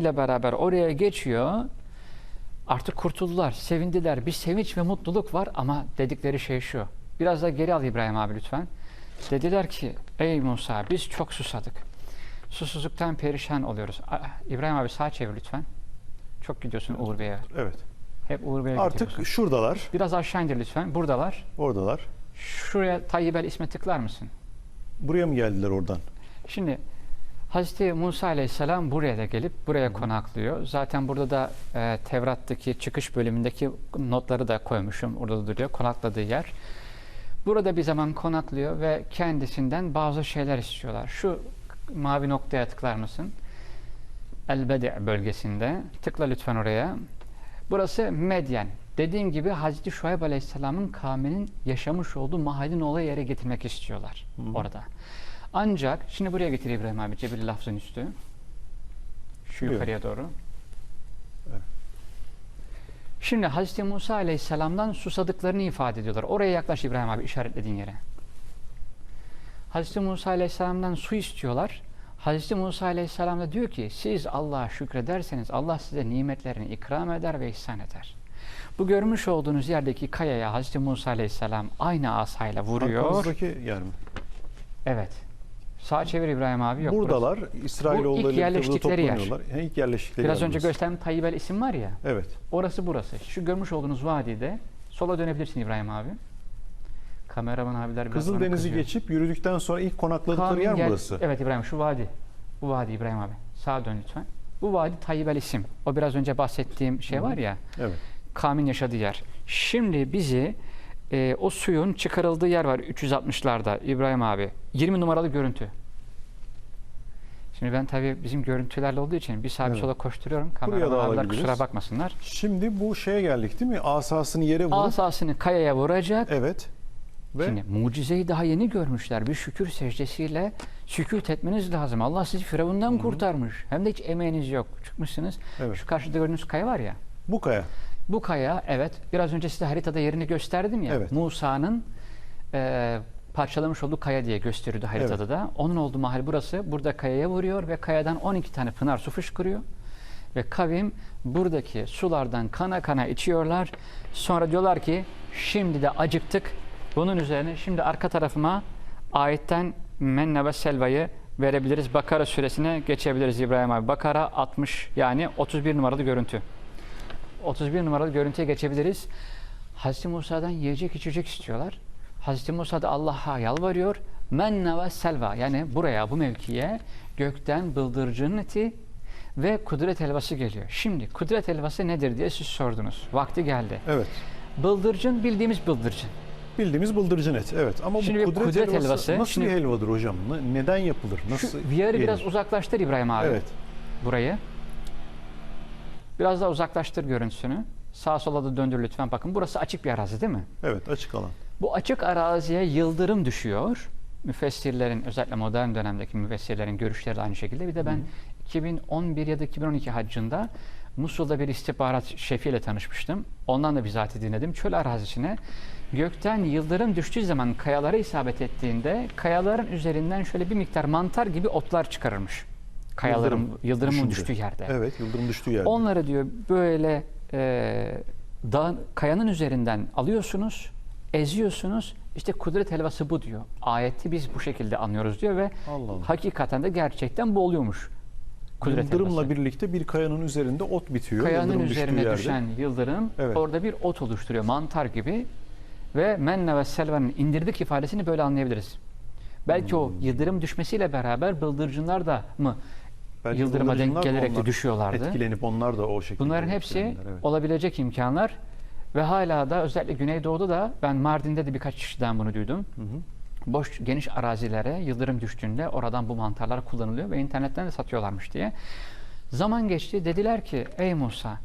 ile beraber oraya geçiyor. Artık kurtuldular, sevindiler. Bir sevinç ve mutluluk var ama dedikleri şey şu. Biraz da geri al İbrahim abi lütfen. Dediler ki ey Musa biz çok susadık. Susuzluktan perişan oluyoruz. İbrahim abi sağ çevir lütfen. Çok gidiyorsun Uğur Bey'e. Evet. Hep Uğur Bey'e Artık gidiyorsun. şuradalar, Biraz aşağı indir lütfen. Buradalar. oradalar. Şuraya Tayyip el isme tıklar mısın? Buraya mı geldiler oradan? Şimdi Hazreti Musa Aleyhisselam buraya da gelip buraya konaklıyor. Zaten burada da e, Tevrat'taki çıkış bölümündeki notları da koymuşum. Orada duruyor. Konakladığı yer. Burada bir zaman konaklıyor ve kendisinden bazı şeyler istiyorlar. Şu mavi noktaya tıklar mısın? El-Bedi bölgesinde. Tıkla lütfen oraya. Burası Medyen. Dediğim gibi Hazreti Şuayb Aleyhisselam'ın kavminin yaşamış olduğu mahallenin olay yere getirmek istiyorlar orada. Ancak şimdi buraya getir İbrahim abi Cebil lafzın üstü. Şu yukarıya doğru. Evet. Şimdi Hazreti Musa Aleyhisselam'dan susadıklarını ifade ediyorlar. Oraya yaklaş İbrahim abi işaretlediğin yere. Hazreti Musa Aleyhisselam'dan su istiyorlar. Hazreti Musa Aleyhisselam da diyor ki siz Allah'a şükrederseniz Allah size nimetlerini ikram eder ve ihsan eder. Bu görmüş olduğunuz yerdeki kayaya Hazreti Musa Aleyhisselam aynı asayla vuruyor. Arkamızdaki yer mi? Evet. Sağ çevir İbrahim abi. Yok. Buradalar. İsrailoğulları Bu ilk yerleştikleri yer. Ha, ilk yerleştikleri Biraz önce burası. gösterdiğim Tayyip el isim var ya. Evet. Orası burası. Şu görmüş olduğunuz vadide sola dönebilirsin İbrahim abi. Kameraman abiler biraz Kızıldeniz'i geçip yürüdükten sonra ilk konakladıkları Kavmin yer gel- burası. Evet İbrahim şu vadi. Bu vadi İbrahim abi. Sağa dön lütfen. Bu vadi Tayyip el isim. O biraz önce bahsettiğim şey var ya. Evet. Kavmin yaşadığı yer. Şimdi bizi e, o suyun çıkarıldığı yer var 360'larda İbrahim abi. 20 numaralı görüntü. Şimdi ben tabii bizim görüntülerle olduğu için bir sağa bir Evet. sola koşturuyorum. Buraya da Kameraman abiler alabiliriz. kusura bakmasınlar. Şimdi bu şeye geldik değil mi? Asasını yere vurup. Asasını kayaya vuracak. Evet. Ve Şimdi mucizeyi daha yeni görmüşler. Bir şükür secdesiyle sükut etmeniz lazım. Allah sizi Firavundan kurtarmış. Hem de hiç emeğiniz yok. Çıkmışsınız. Evet. Şu karşıda gördüğünüz kaya var ya. bu kaya. Bu kaya evet biraz önce size haritada yerini gösterdim ya. Evet. Musa'nın e, parçalamış olduğu kaya diye gösteriyordu haritada da. Onun olduğu mahal burası. Burada kayaya vuruyor ve kayadan 12 tane pınar su fışkırıyor. Ve kavim buradaki sulardan kana kana içiyorlar. Sonra diyorlar ki şimdi de acıktık. Bunun üzerine şimdi arka tarafıma ayetten menne ve selvayı verebiliriz. Bakara suresine geçebiliriz İbrahim abi. Bakara 60 yani 31 numaralı görüntü. 31 numaralı görüntüye geçebiliriz. Hazreti Musa'dan yiyecek içecek istiyorlar. Hazreti Musa da Allah'a yalvarıyor. Menne ve selva yani buraya bu mevkiye gökten bıldırcının eti ve kudret helvası geliyor. Şimdi kudret helvası nedir diye siz sordunuz. Vakti geldi. Evet. Bıldırcın bildiğimiz bıldırcın. Bildiğimiz bıldırcın et. Evet. Ama Şimdi bu kudret, kudret helvası, helvası, nasıl şimdi- bir helvadır hocam? Ne- Neden yapılır? Nasıl Şu biraz uzaklaştır İbrahim abi. Evet. Burayı. Biraz daha uzaklaştır görüntüsünü. Sağa sola da döndür lütfen. Bakın burası açık bir arazi değil mi? Evet. Açık alan. Bu açık araziye yıldırım düşüyor. Müfessirlerin özellikle modern dönemdeki müfessirlerin görüşleri de aynı şekilde. Bir de ben 2011 ya da 2012 haccında Musul'da bir istihbarat şefiyle tanışmıştım. Ondan da bizatihi dinledim. Çöl arazisine gökten yıldırım düştüğü zaman kayalara isabet ettiğinde kayaların üzerinden şöyle bir miktar mantar gibi otlar çıkarırmış. Kayaların Yıldırım yıldırımın düşünce. düştüğü yerde. Evet. Yıldırım düştüğü yerde. Onları diyor böyle e, dağın, kayanın üzerinden alıyorsunuz, eziyorsunuz. İşte kudret helvası bu diyor. Ayeti biz bu şekilde anlıyoruz diyor ve Allah Allah. hakikaten de gerçekten bu oluyormuş. Kudret Yıldırımla helvası. birlikte bir kayanın üzerinde ot bitiyor. Kayanın Yıldırım üzerine düşen yıldırım Evet. orada bir ot oluşturuyor. Mantar gibi. Ve menne ve selvanın indirdik ifadesini böyle anlayabiliriz. Belki o Hmm. yıldırım düşmesiyle beraber bıldırcınlar da mı Belki yıldırıma denk gelerek de düşüyorlardı. Etkilenip onlar da o şekilde. Bunların hepsi evet. olabilecek imkanlar ve hala da özellikle Güneydoğu'da da ben Mardin'de de birkaç kişiden bunu duydum. Hı hı. Boş geniş arazilere yıldırım düştüğünde oradan bu mantarlar kullanılıyor ve internetten de satıyorlarmış diye. Zaman geçti dediler ki ey Musa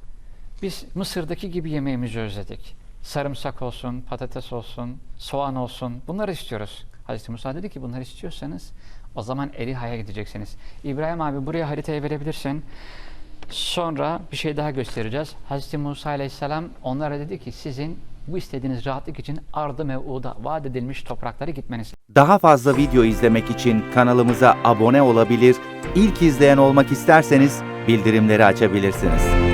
biz Mısır'daki gibi yemeğimizi özledik. Sarımsak olsun, patates olsun, soğan olsun bunları istiyoruz. Hazreti Musa dedi ki bunları istiyorsanız o zaman Eriha'ya gideceksiniz. İbrahim abi buraya haritayı verebilirsin. Sonra bir şey daha göstereceğiz. Hazreti Musa Aleyhisselam onlara dedi ki sizin bu istediğiniz rahatlık için ardı mev'uda vaat edilmiş topraklara gitmeniz Daha fazla video izlemek için kanalımıza abone olabilir, ilk izleyen olmak isterseniz bildirimleri açabilirsiniz.